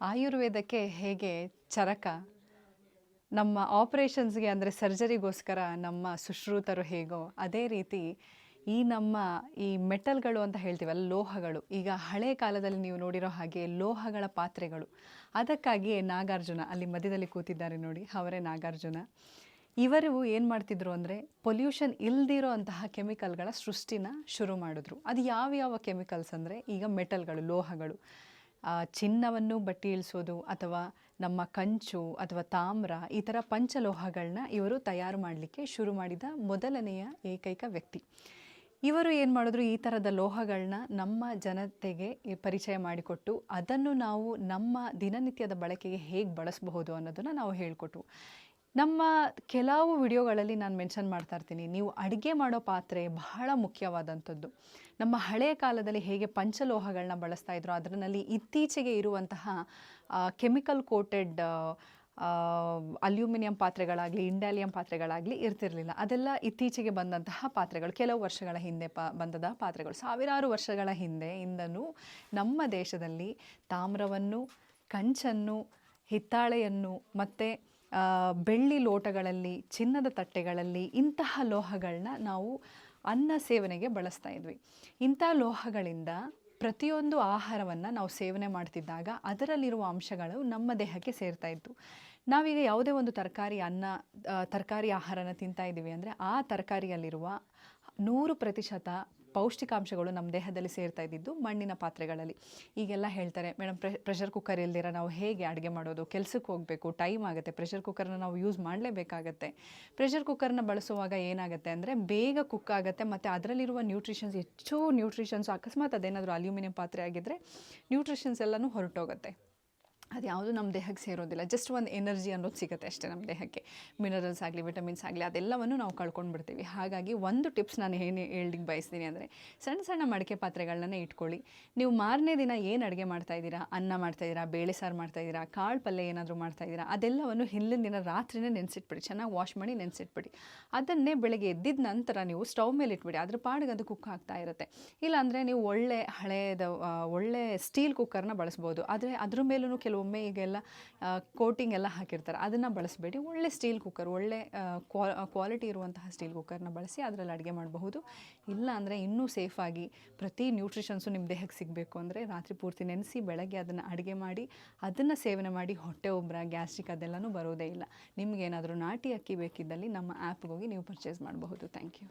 ಆಯುರ್ವೇದಕ್ಕೆ ಹೇಗೆ ಚರಕ? ನಮ್ಮ ಆಪರೇಷನ್ಸ್ಗೆ ಅಂದರೆ ಸರ್ಜರಿಗೋಸ್ಕರ ನಮ್ಮ ಸುಶ್ರೂತರು ಹೇಗೋ ಅದೇ ರೀತಿ ಈ ನಮ್ಮ ಈ ಮೆಟಲ್ಗಳು ಅಂತ ಹೇಳ್ತೀವಲ್ಲ, ಲೋಹಗಳು. ಈಗ ಹಳೆ ಕಾಲದಲ್ಲಿ ನೀವು ನೋಡಿರೋ ಹಾಗೆ ಲೋಹಗಳ ಪಾತ್ರೆಗಳು. ಅದಕ್ಕಾಗಿಯೇ ನಾಗಾರ್ಜುನ, ಅಲ್ಲಿ ಮಧ್ಯದಲ್ಲಿ ಕೂತಿದ್ದಾರೆ ನೋಡಿ, ಅವರೇ ನಾಗಾರ್ಜುನ. ಇವರು ಏನು ಮಾಡ್ತಿದ್ರು ಅಂದರೆ ಪೊಲ್ಯೂಷನ್ ಇಲ್ದಿರೋ ಅಂತಹ ಕೆಮಿಕಲ್ಗಳ ಸೃಷ್ಟಿನ ಶುರು ಮಾಡಿದ್ರು. ಅದು ಯಾವ ಯಾವ ಕೆಮಿಕಲ್ಸ್ ಅಂದರೆ ಈಗ ಮೆಟಲ್ಗಳು, ಲೋಹಗಳು. ಚಿನ್ನವನ್ನು ಬಟ್ಟಿ ಇಳಿಸೋದು ಅಥವಾ ನಮ್ಮ ಕಂಚು ಅಥವಾ ತಾಮ್ರ ಈ ಥರ ಪಂಚಲೋಹಗಳನ್ನ ಇವರು ತಯಾರು ಮಾಡಲಿಕ್ಕೆ ಶುರು ಮಾಡಿದ ಮೊದಲನೆಯ ಏಕೈಕ ವ್ಯಕ್ತಿ. ಇವರು ಏನು ಮಾಡಿದ್ರು? ಈ ಥರದ ಲೋಹಗಳನ್ನ ನಮ್ಮ ಜನತೆಗೆ ಪರಿಚಯ ಮಾಡಿಕೊಟ್ಟು ಅದನ್ನು ನಾವು ನಮ್ಮ ದಿನನಿತ್ಯದ ಬಳಕೆಗೆ ಹೇಗೆ ಬಳಸಬಹುದು ಅನ್ನೋದನ್ನು ನಾವು ಹೇಳಿಕೊಟ್ವು ನಮ್ಮ ಕೆಲವು ವಿಡಿಯೋಗಳಲ್ಲಿ ನಾನು ಮೆನ್ಷನ್ ಮಾಡ್ತಾ ಇರ್ತೀನಿ. ನೀವು ಅಡುಗೆ ಮಾಡೋ ಪಾತ್ರೆ ಬಹಳ ಮುಖ್ಯವಾದಂಥದ್ದು. ನಮ್ಮ ಹಳೆಯ ಕಾಲದಲ್ಲಿ ಹೇಗೆ ಪಂಚಲೋಹಗಳನ್ನ ಬಳಸ್ತಾ ಇದ್ರು ಅದರಲ್ಲಿ ಇತ್ತೀಚೆಗೆ ಇರುವಂತಹ ಕೆಮಿಕಲ್ ಕೋಟೆಡ್ ಅಲ್ಯೂಮಿನಿಯಂ ಪಾತ್ರೆಗಳಾಗಲಿ, ಇಂಡಾಲಿಯಂ ಪಾತ್ರೆಗಳಾಗಲಿ ಇರ್ತಿರಲಿಲ್ಲ. ಅದೆಲ್ಲ ಇತ್ತೀಚೆಗೆ ಬಂದಂತಹ ಪಾತ್ರೆಗಳು. ಕೆಲವು ವರ್ಷಗಳ ಹಿಂದೆ ಪ, ಬಂದದ ಪಾತ್ರೆಗಳು. ಸಾವಿರಾರು ವರ್ಷಗಳ ಹಿಂದೆ ಇಂದನೂ ನಮ್ಮ ದೇಶದಲ್ಲಿ ತಾಮ್ರವನ್ನು, ಕಂಚನ್ನು, ಹಿತ್ತಾಳೆಯನ್ನು ಮತ್ತು ಬೆಳ್ಳಿ ಲೋಟಗಳಲ್ಲಿ, ಚಿನ್ನದ ತಟ್ಟೆಗಳಲ್ಲಿ ಇಂತಹ ಲೋಹಗಳನ್ನ ನಾವು ಅನ್ನ ಸೇವನೆಗೆ ಬಳಸ್ತಾ ಇದ್ವಿ. ಇಂಥ ಲೋಹಗಳಿಂದ ಪ್ರತಿಯೊಂದು ಆಹಾರವನ್ನು ನಾವು ಸೇವನೆ ಮಾಡ್ತಿದ್ದಾಗ ಅದರಲ್ಲಿರುವ ಅಂಶಗಳು ನಮ್ಮ ದೇಹಕ್ಕೆ ಸೇರ್ತಾ ಇತ್ತು. ನಾವೀಗ ಯಾವುದೇ ಒಂದು ತರಕಾರಿ ಅನ್ನ ತರಕಾರಿ ಆಹಾರನ ತಿಂತಾ ಇದ್ದೀವಿ ಅಂದರೆ ಆ ತರಕಾರಿಯಲ್ಲಿರುವ ನೂರು ಪ್ರತಿಶತ ಪೌಷ್ಟಿಕಾಂಶಗಳು ನಮ್ಮ ದೇಹದಲ್ಲಿ ಸೇರ್ತಾ ಇದ್ದಿದ್ದು ಮಣ್ಣಿನ ಪಾತ್ರೆಗಳಲ್ಲಿ. ಈಗೆಲ್ಲ ಹೇಳ್ತಾರೆ ಮೇಡಮ್ ಪ್ರೆ ಪ್ರೆಷರ್ ಕುಕ್ಕರ್ ಇಲ್ದಿರ ನಾವು ಹೇಗೆ ಅಡುಗೆ ಮಾಡೋದು? ಕೆಲಸಕ್ಕೆ ಹೋಗಬೇಕು ಟೈಮ್ ಆಗುತ್ತೆ. ಪ್ರೆಷರ್ ಕುಕ್ಕರ್ನ ನಾವು ಯೂಸ್ ಮಾಡಲೇಬೇಕಾಗತ್ತೆ. ಪ್ರೆಷರ್ ಕುಕ್ಕರ್ನ ಬಳಸುವಾಗ ಏನಾಗುತ್ತೆ ಅಂದರೆ ಬೇಗ ಕುಕ್ ಆಗುತ್ತೆ ಮತ್ತು ಅದರಲ್ಲಿರುವ ನ್ಯೂಟ್ರಿಷನ್ಸ್ ಹೆಚ್ಚು ನ್ಯೂಟ್ರಿಷನ್ಸ್ ಅಕಸ್ಮಾತ್ ಅದೇನಾದರೂ ಅಲ್ಯೂಮಿನಿಯಂ ಪಾತ್ರೆ ಆಗಿದ್ದರೆ ನ್ಯೂಟ್ರಿಷನ್ಸ್ ಎಲ್ಲನೂ ಹೊರಟೋಗುತ್ತೆ. ಅದು ಯಾವುದು ನಮ್ಮ ದೇಹಕ್ಕೆ ಸೇರೋದಿಲ್ಲ. ಜಸ್ಟ್ ಒಂದು ಎನರ್ಜಿ ಅನ್ನೋದು ಸಿಗುತ್ತೆ ಅಷ್ಟೇ ನಮ್ಮ ದೇಹಕ್ಕೆ. ಮಿನರಲ್ಸ್ ಆಗಲಿ ವಿಟಮಿನ್ಸ್ ಆಗಲಿ, ಅದೆಲ್ಲವನ್ನು ನಾವು ಕಳ್ಕೊಂಡ್ಬಿಡ್ತೀವಿ ಹಾಗಾಗಿ ಒಂದು ಟಿಪ್ಸ್ ನಾನು ಏನು ಹೇಳಲಿಕ್ಕೆ ಬಯಸ್ತೀನಿ ಅಂದರೆ, ಸಣ್ಣ ಸಣ್ಣ ಮಡಿಕೆ ಪಾತ್ರೆಗಳನ್ನ ಇಟ್ಕೊಳ್ಳಿ. ನೀವು ಮಾರನೇ ದಿನ ಏನು ಅಡುಗೆ ಮಾಡ್ತಾ ಇದ್ದೀರಾ? ಅನ್ನ ಮಾಡ್ತಾ ಇದ್ದೀರಾ? ಬೇಳೆ ಸಾರು ಮಾಡ್ತಾ ಇದ್ದೀರಾ? ಕಾಳು ಪಲ್ಯ ಏನಾದರೂ ಮಾಡ್ತಾ ಇದ್ದೀರಾ? ಅದೆಲ್ಲವನ್ನು ಹಿಂದಿನ ದಿನ ರಾತ್ರಿನೇ ನೆನೆಸಿಟ್ಬಿಡಿ. ಚೆನ್ನಾಗಿ ವಾಶ್ ಮಾಡಿ ನೆನೆಸಿಟ್ಬಿಡಿ. ಅದನ್ನೇ ಬೆಳಗ್ಗೆ ಎದ್ದಿದ ನಂತರ ನೀವು ಸ್ಟವ್ ಮೇಲೆ ಇಟ್ಬಿಡಿ. ಅದ್ರ ಪಾಡಿಗೆ ಅದು ಕುಕ್ ಆಗ್ತಾ ಇರುತ್ತೆ. ಇಲ್ಲಾಂದರೆ ನೀವು ಒಳ್ಳೆ ಹಳೆಯದ ಒಳ್ಳೆ ಸ್ಟೀಲ್ ಕುಕ್ಕರ್ನ ಬಳಸ್ಬೋದು. ಆದರೆ ಅದ್ರ ಮೇಲೂ ಕೆಲವೊಮ್ಮೆ ಈಗೆಲ್ಲ ಕೋಟಿಂಗ್ ಎಲ್ಲ ಹಾಕಿರ್ತಾರೆ. ಅದನ್ನು ಬಳಸಬೇಡಿ. ಒಳ್ಳೆ ಸ್ಟೀಲ್ ಕುಕ್ಕರ್ ಒಳ್ಳೆ ಕ್ವಾಲಿಟಿ ಇರುವಂತಹ ಸ್ಟೀಲ್ ಕುಕ್ಕರ್ನ ಬಳಸಿ ಅದರಲ್ಲಿ ಅಡುಗೆ ಮಾಡಬಹುದು. ಇಲ್ಲ ಅಂದರೆ ಇನ್ನೂ ಸೇಫಾಗಿ ಪ್ರತಿ ನ್ಯೂಟ್ರಿಷನ್ಸು ನಿಮ್ಮ ದೇಹಕ್ಕೆ ಸಿಗಬೇಕು ಅಂದರೆ ರಾತ್ರಿ ಪೂರ್ತಿ ನೆನೆಸಿ ಬೆಳಗ್ಗೆ ಅದನ್ನು ಅಡುಗೆ ಮಾಡಿ, ಅದನ್ನು ಸೇವನೆ ಮಾಡಿ ಹೊಟ್ಟೆ ಉಬ್ಬರ ಗ್ಯಾಸ್ಟ್ರಿಕ್ ಅದೆಲ್ಲನೂ ಬರೋದೇ ಇಲ್ಲ. ನಿಮಗೇನಾದರೂ ನಾಟಿ ಅಕ್ಕಿ ಬೇಕಿದ್ದಲ್ಲಿ ನಮ್ಮ ಆ್ಯಪ್ಗೆ ಹೋಗಿ ನೀವು ಪರ್ಚೇಸ್ ಮಾಡಬಹುದು. Thank you